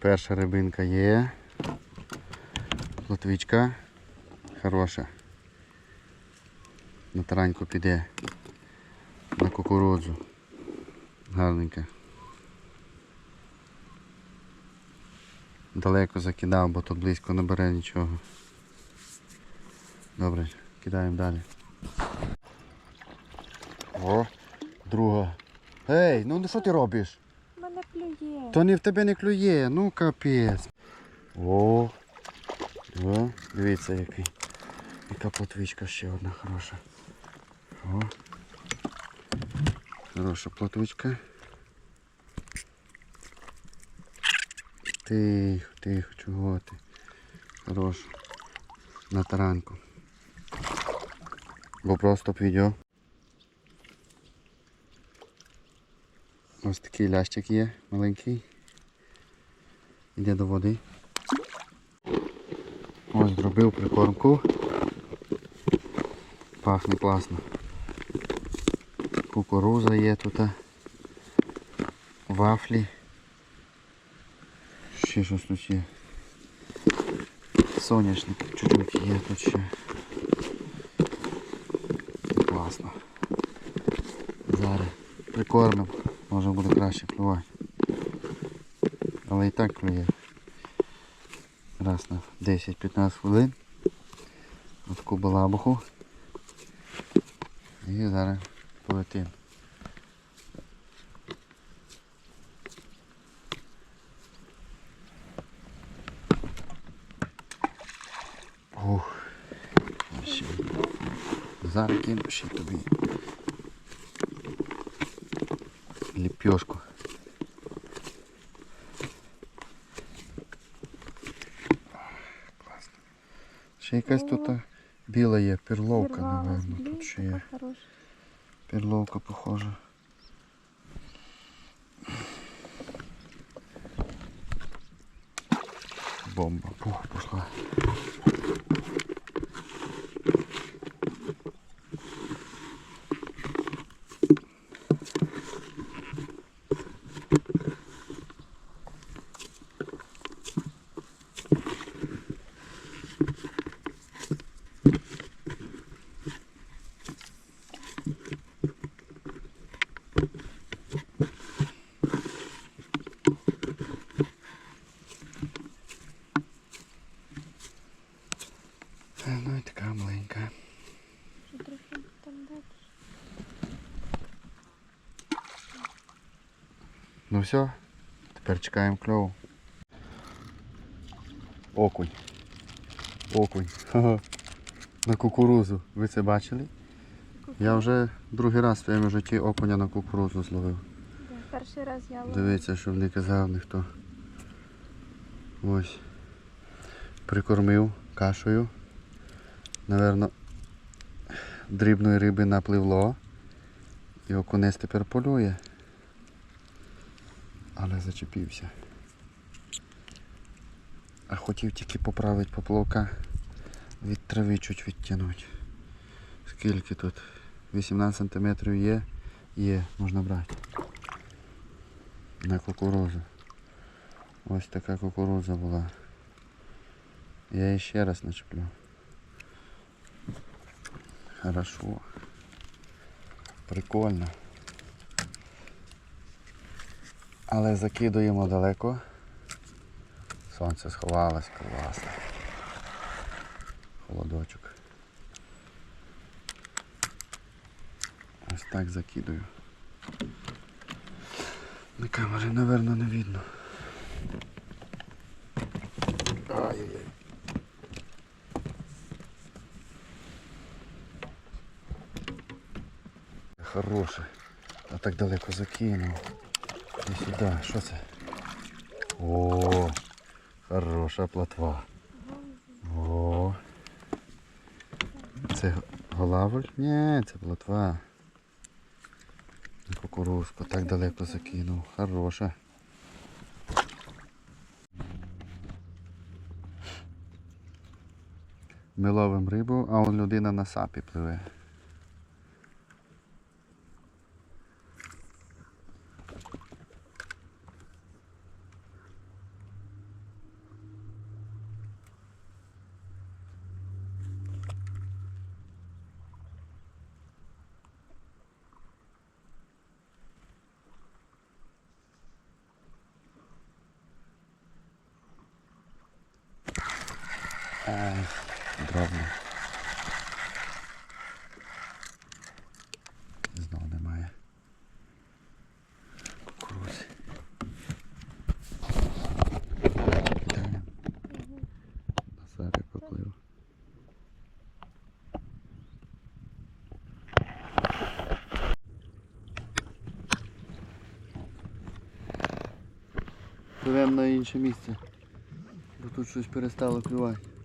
Перша рибинка є. Плотвичка. Хороша. На тараньку піде. На кукурудзу. Гарненька. Далеко закидав, бо тут близько не бере нічого. Добре, кидаємо далі. О, друга. Ей, ну що ти робиш? Плює. То не в тебе не клює, ну капець. О, о, дивіться який. Яка плотвичка ще одна хороша. О. Хороша плотвичка. Тихо, тихо, чого ти? Хороша. На таранку. Бо просто відео. Ось такий лящик є, маленький. Іде до води. Ось зробив прикормку. Пахне класно. Кукуруза є тут. Вафлі. Ще щось тут є. Соняшник чуть-чуть є тут ще. Класно. Зараз прикормимо. Може буде краще клювати. Але і так клює. Раз на 10-15 хвилин. Ось таку балабуху. І зараз полетим. Ух. Зараз кину ще тобі. Лепешку. Класно. Ще якась тут а, біла є, перловка, Зірвалась, напевно. блін, Тут ще така є. хороша. Перловка похожа. Бомба. Пух, пошла. Ну і така маленька. Ще трохи там далі. Ну все, тепер чекаємо кльову. Окунь. Окунь. На кукурузу. Ви це бачили? Я вже другий раз в своєму житті окуня на кукурузу зловив. Перший раз я ловила. Дивіться, щоб не казав ніхто. Ось. Прикормив кашею. Наверно, дрібної риби напливло. І окунець тепер полює. Але зачепився. А хотів тільки поправити поплавка. Від трави чуть відтягнути. Скільки тут? 18 см є? Є, можна брати на кукурузу. Ось така кукуруза була. Я її ще раз начеплю. Хорошо. Прикольно. Але закидуємо далеко. Сонце сховалось, класно. Холодочок. Ось так закидую. На камері, напевно, не видно. Ай-яй-яй. Хороше. А так далеко закинув. І сюди. Що це? О, хороша платва. О. Це голавль? Ні, це платва. Кукурузку так далеко закинув. Хороша. Ми ловимо рибу, а он людина на сапі пливе. Дробно. Знову немає. Кукурудзи. Назарик поплив. Пливемо на інше місце, бо тут щось перестало клювати.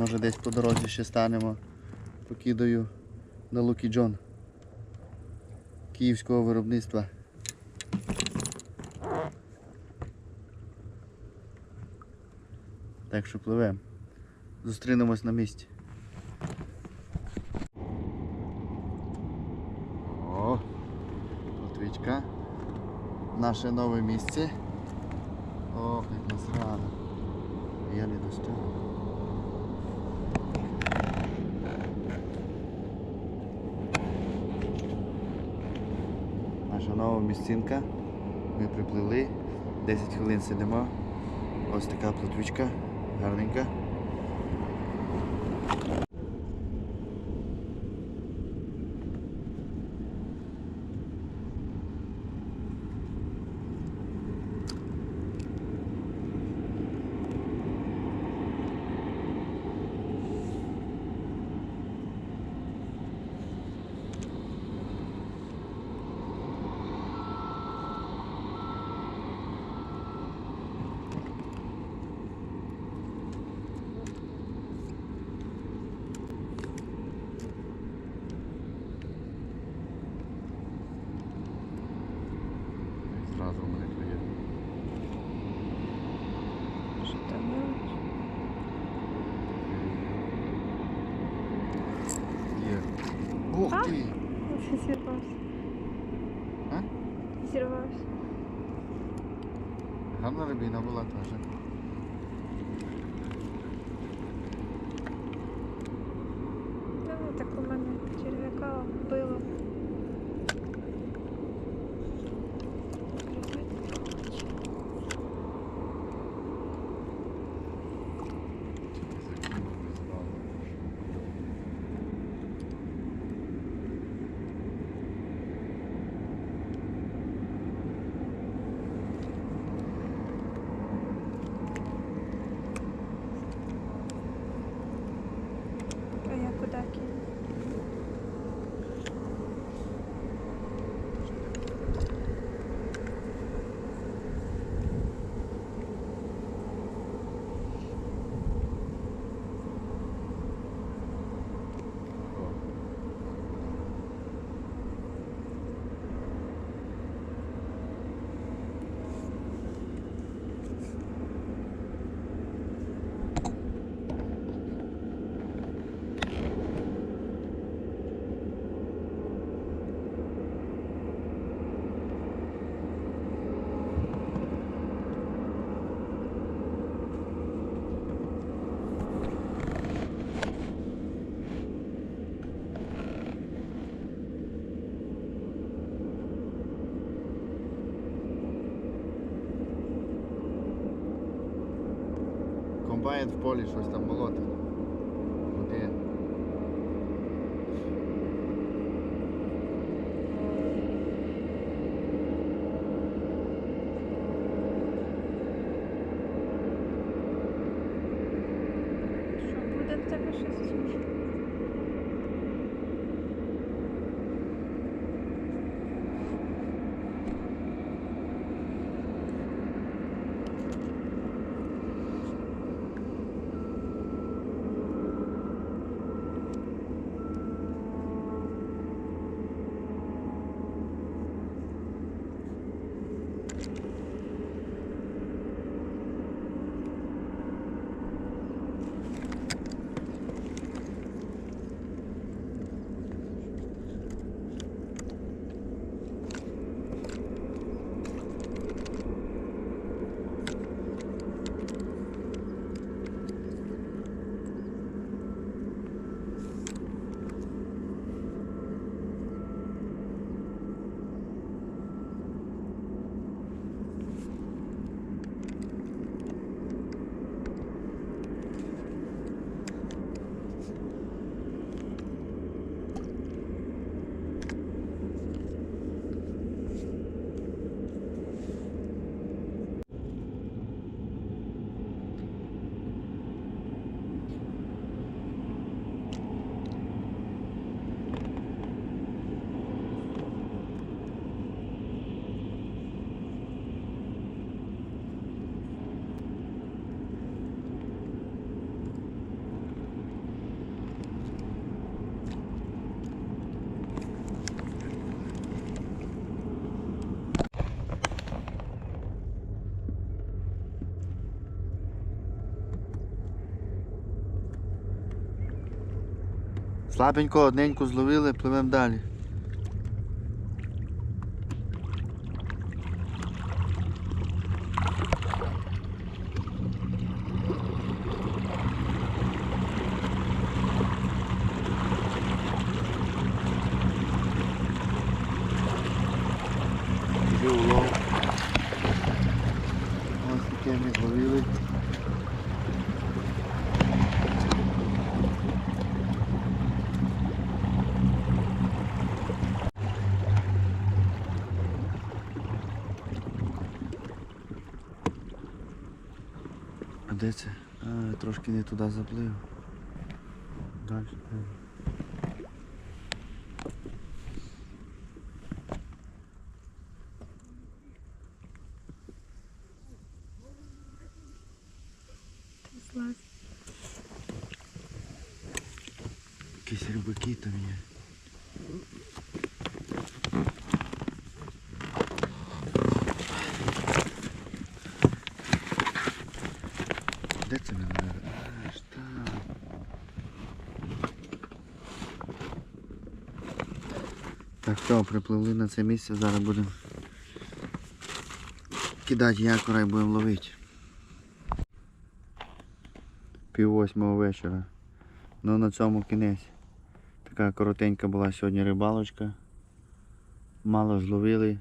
Може десь по дорозі ще станемо, покидаю на Лукі Джон київського виробництва. Так що пливемо. Зустрінемось на місці. О, Латвичка. Наше нове місце. Ох, як нас рано. Я не достиг. Наша нова місцинка. Ми припливли. 10 хвилин сидимо. Ось така платвичка. Гарненька. Зразу в мене клює. Що там мелоч? Є. Оце зірвався. А? Зірвався. Гарна рибина була теж. Ну, так у мене черв'яка вбило. Закинув і зразу. А я куди кину? О. Комбайн в полі щось там молотить. Куди? Слабенько одненьку зловили, пливемо далі. Вже улов. Ось таке ми зловили. А де? А, трошки не туди заплив. Далі. Якісь рибаки там є. Де це він? Аж там. Так, все, припливли на це місце, зараз будемо кидати якора і будемо ловити. Пів восьмого вечора. Ну на цьому кінець. Така коротенька була сьогодні рибалочка. Мало зловили.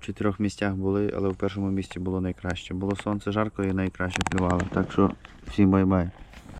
В чотирьох місцях були, але в першому місці було найкраще. Було сонце жарко і найкраще клювало. Так що всім бай-бай.